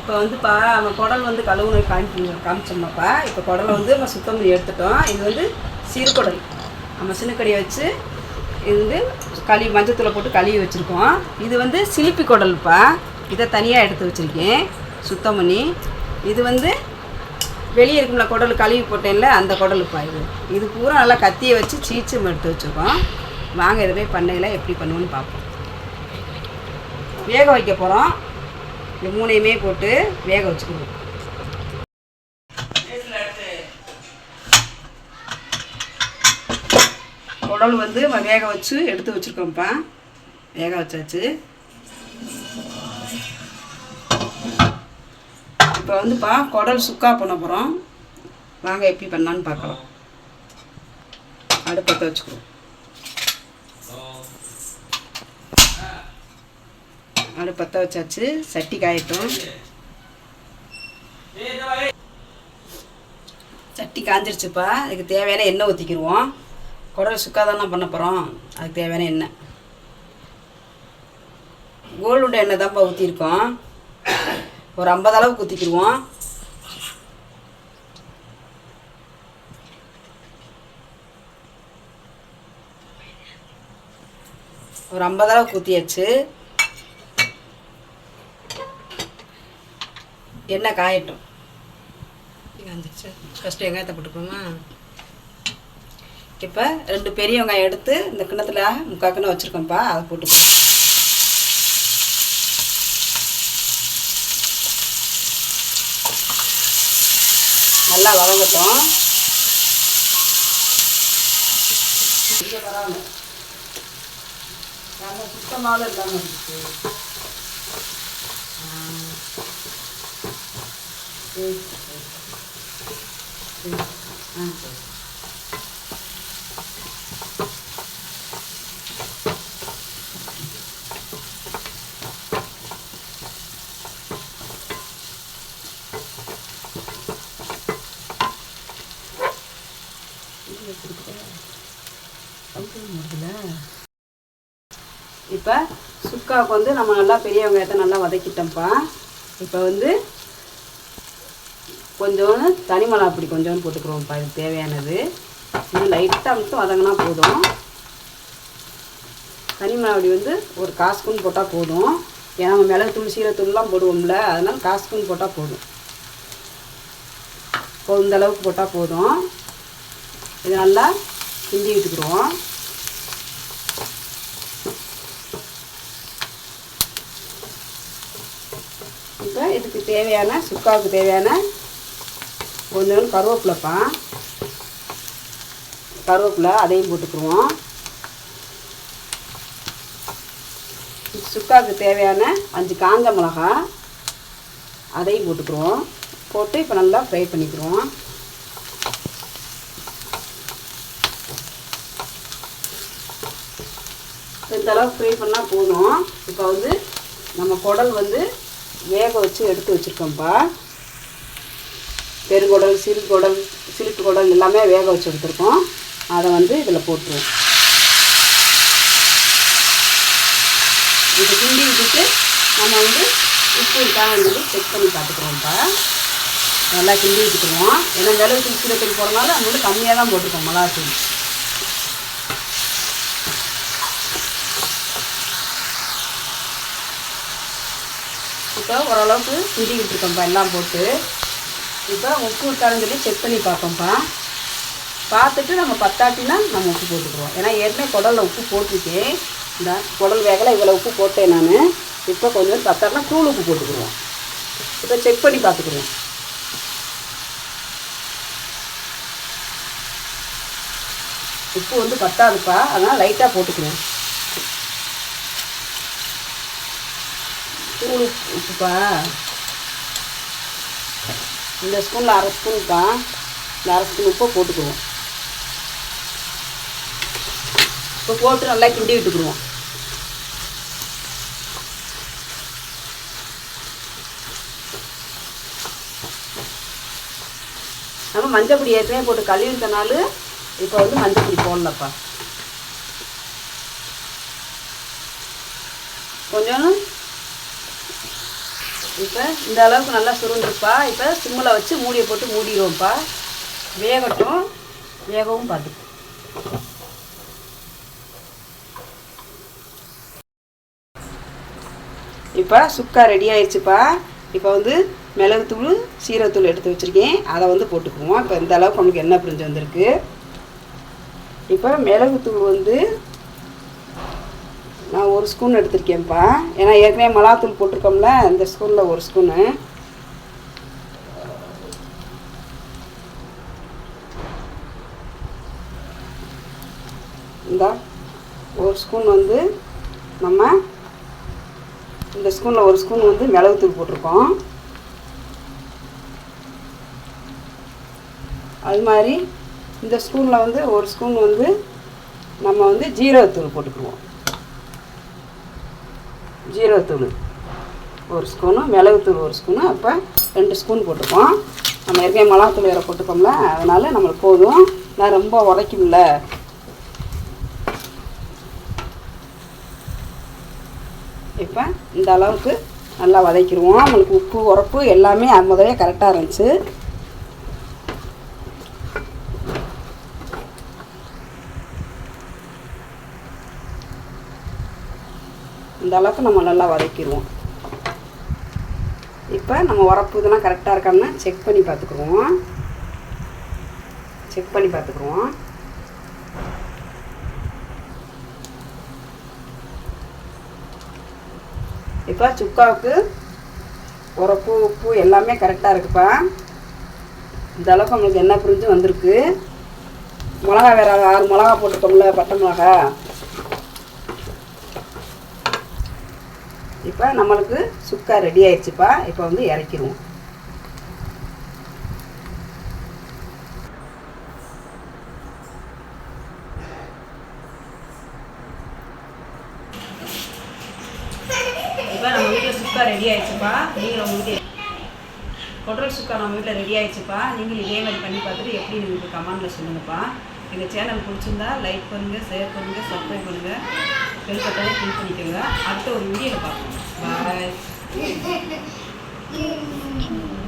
இப்போ வந்துப்பா நம்ம குடல் வந்து கழுவுன காமிச்சு காமிச்சோம்னாப்பா. இப்போ குடலை வந்து நம்ம சுத்தம் பண்ணி எடுத்துட்டோம். இது வந்து சிறுகுடல் நம்ம சின்னக்கடியை வச்சு இது வந்து களி மஞ்சத்தூளை போட்டு கழுவி வச்சுருக்கோம். இது வந்து சிலிப்பி குடல்ப்பா. இதை தனியாக எடுத்து வச்சுருக்கேன். சுத்தம் பண்ணி. இது வந்து வெளியே இருக்கும்ல குடல் கழுவி போட்டேன்ல அந்த குடலுப்பா இது. இது பூரா நல்லா கத்தியை வச்சு சீச்சம் எடுத்து வச்சுருக்கோம். வாங்க எதுவுமே பண்ணையில் எப்படி பண்ணுவோன்னு பார்ப்போம். வேக வைக்க போகிறோம் இந்த மூணையுமே போட்டு வேக வச்சுக்கணும். குடல் வந்து வேக வச்சு எடுத்து வச்சுருக்கோம்ப்பா. வேக வச்சாச்சு. இப்போ வந்துப்பா குடல் சுக்கா பண்ண போகிறோம் வாங்க எப்படி பண்ணலான்னு பார்க்கலாம். அடுப்பத்தை வச்சுக்குவோம். அடுப்பத்தை வச்சாச்சு சட்டி காயட்டும். சட்டி காஞ்சிருச்சுப்பா அதுக்கு தேவையான எண்ணெய் ஊற்றிக்கிடுவோம் குடல் சுக்கா தானே பண்ண போகிறோம் அதுக்கு தேவையான எண்ணெய். கோல்டுண்ட எண்ணெய் தான்ப்பா ஊற்றிருக்கோம் ஒரு ஐம்பது அளவுக்கு ஊற்றிக்கிடுவோம் ஒரு ஐம்பது அளவுக்கு ஊற்றியாச்சு எண்ணெய் காயட்டும்? காஞ்சிருச்சு ஃபஸ்ட்டு வெங்காயத்தை போட்டுக்கோமா. இப்போ ரெண்டு பெரிய வெங்காயம் எடுத்து இந்த கிண்ணத்தில் முக்கால் கிண்ணம் வச்சுருக்கோம்ப்பா அதை போட்டுக்கோ. நல்லா வதங்கட்டும். இங்கே நல்லா சுத்தமாக இல்லாமல் இருக்குது ஆ. சரி, சரி. சரி. ஆ சரி இப்போ சுக்காவுக்கு வந்து நம்ம நல்லா பெரிய வெங்காயத்தை நல்லா வதக்கிட்டோம்ப்பா. இப்போ வந்து கொஞ்சோண்டு தனி மிளகா கொஞ்சோன்னு கொஞ்சோண்டு போட்டுக்கிறோம்ப்பா இது தேவையானது. இன்னும் லைட்டாக மட்டும் வதங்கினா போதும். தனி மிளகா வந்து ஒரு காசு ஸ்பூன் போட்டால் போதும். ஏன்னா நம்ம மிளகு தூள் சீரத்தூள்லாம் போடுவோம்ல அதனால் காசு ஸ்பூன் போட்டால் போதும். இப்போ இந்த அளவுக்கு போட்டால் போதும். இது நல்லா கிண்டி விட்டுக்குருவோம் இப்போ இதுக்கு தேவையான சுக்காவுக்கு தேவையான கொஞ்சம் கருவேப்பிலைப்பா. கருவேப்பிலை அதையும் போட்டுக்குருவோம். சுக்காவுக்கு தேவையான அஞ்சு காஞ்ச மிளகா அதையும் போட்டுக்குருவோம். போட்டு இப்போ நல்லா ஃப்ரை பண்ணிக்கிறோம் இந்த அளவுக்கு ஃப்ரை பண்ணால் போதும். இப்போ வந்து நம்ம குடல் வந்து வேக வச்சு எடுத்து வச்சுருக்கோம்ப்பா. பெருங்குடல் சிறு குடல் சிலிப்பு குடல் எல்லாமே வேக வச்சு எடுத்துருக்கோம். அதை வந்து இதில் போட்டுருவோம். இது கிண்டி விட்டுட்டு நம்ம வந்து உப்பு இருக்கான்னு செக் பண்ணி பார்த்துக்குறோம்ப்பா நல்லா கிண்டி விட்டுக்குருவோம். ஏன்னா மிளகு தூள் போடுறதுனால நம்ம வந்து கம்மியாக தான் போட்டிருக்கோம் மிளகாத்தூள். இப்போ ஓரளவுக்கு கிண்டி விட்டுருக்கோம்ப்பா எல்லாம் போட்டு. இப்போ உப்பு இருக்கான்னு சொல்லி செக் பண்ணி பார்ப்போம்ப்பா. பார்த்துட்டு நம்ம பத்தாட்டினா நம்ம உப்பு போட்டுக்குவோம் ஏன்னா ஏற்கனவே குடலில் உப்பு போட்டிருக்கேன் இந்த குடல் வேகலை இவ்வளோ உப்பு போட்டேன் நான். இப்போ கொஞ்சம் பத்தாட்டினா தூள் உப்பு போட்டுக்குருவோம் இப்போ செக் பண்ணி பார்த்துக்குருவோம் உப்பு வந்து பத்தாதுப்பா. அதனால் லைட்டாக போட்டுக்கிறேன். தூள் உப்புப்பா. இந்த ஸ்பூனில் அரை தான் இந்த அரை ஸ்பூன் உப்பை போட்டுக்குவோம். இப்போ போட்டு நல்லா கிண்டி விட்டுக்குருவோம் நம்ம மஞ்சள் பொடி ஏற்கனவே போட்டு கழுவிட்டனால இப்போ வந்து மஞ்சள் பொடி போடலப்பா. கொஞ்சம் இப்போ இந்த அளவுக்கு நல்லா சுருண்டுருப்பா. இப்போ சிம்மில் வச்சு மூடியை போட்டு மூடிடுவோம்ப்பா. வேகட்டும். வேகவும் பார்த்துக்கும் இப்போ சுக்கா ரெடி ஆயிடுச்சுப்பா இப்போ வந்து மிளகுத்தூள் சீரகத்தூள் எடுத்து வச்சுருக்கேன். அதை வந்து போட்டுக்குவோம். இப்போ இந்த அளவுக்கு நமக்கு என்ன பிரிஞ்சு வந்திருக்கு. இப்போ மிளகுத்தூள் வந்து நான் ஒரு ஸ்பூன் எடுத்திருக்கேன்ப்பா. ஏன்னா ஏற்கனவே மிளகாத்தூள் போட்டிருக்கோம்ல இந்த ஸ்பூனில் ஒரு ஸ்பூனு. இந்த ஒரு ஸ்பூன் வந்து நம்ம இந்த ஸ்பூனில் ஒரு ஸ்பூன் வந்து மிளகுத்தூள் போட்டிருக்கோம். அது மாதிரி இந்த ஸ்பூனில் வந்து ஒரு ஸ்பூன் வந்து நம்ம வந்து ஜீரகத்தூள் போட்டுக்குவோம் ஜீரகத்தூள் ஒரு ஸ்பூனு மிளகுத்தூள் ஒரு ஸ்பூனு அப்போ ரெண்டு ஸ்பூன் போட்டுருக்கோம் நம்ம ஏற்கனவே மிளகாத்தூள் வேறு போட்டுக்கோம்ல அதனால் நம்மளுக்கு போதும். நான் ரொம்ப உடைக்கும்ல இப்போ இந்த அளவுக்கு நல்லா வதக்கிடுவோம். நம்மளுக்கு உப்பு உரப்பு எல்லாமே முதலே கரெக்டாக இருந்துச்சு. இந்த அளவுக்கு நம்ம நல்லா வதக்கிடுவோம். இப்போ நம்ம உரப்பு இதெல்லாம் கரெக்டாக இருக்கான்னு செக் பண்ணி பார்த்துக்குருவோம் செக் பண்ணி பார்த்துக்குருவோம் இப்போ சுக்காவுக்கு உரப்பு உப்பு எல்லாமே கரெக்டாக இருக்குப்பா. இந்த அளவுக்கு நம்மளுக்கு என்ன புரிஞ்சு வந்திருக்கு. மிளகா வேறு ஆறு மிளகா போட்டுக்கோம்ல பட்டை மிளகா. இப்போ நம்மளுக்கு சுக்கா ரெடி ஆயிடுச்சுப்பா. இப்போ வந்து இறக்கிடுவோம். இப்போ நம்ம வீட்டில் சுக்கா ரெடி ஆயிடுச்சுப்பா. நீங்கள் உங்கள் வீட்டில் சுக்கா நம்ம வீட்டில் ரெடி ஆயிடுச்சுப்பா. நீங்கள் இதே மாதிரி பண்ணி பார்த்துட்டு எப்படி உங்களுக்கு கமெண்டில் சொல்லுங்கப்பா. எங்கள் சேனல் பிடிச்சிருந்தா லைக் பண்ணுங்கள் ஷேர் பண்ணுங்கள் சப்ஸ்கிரைப் பண்ணுங்கள் பெல் பட்டனை கிளிக் பண்ணிக்கோங்க. அடுத்த ஒரு வீடியோவில் பார்க்கலாம் பாய்.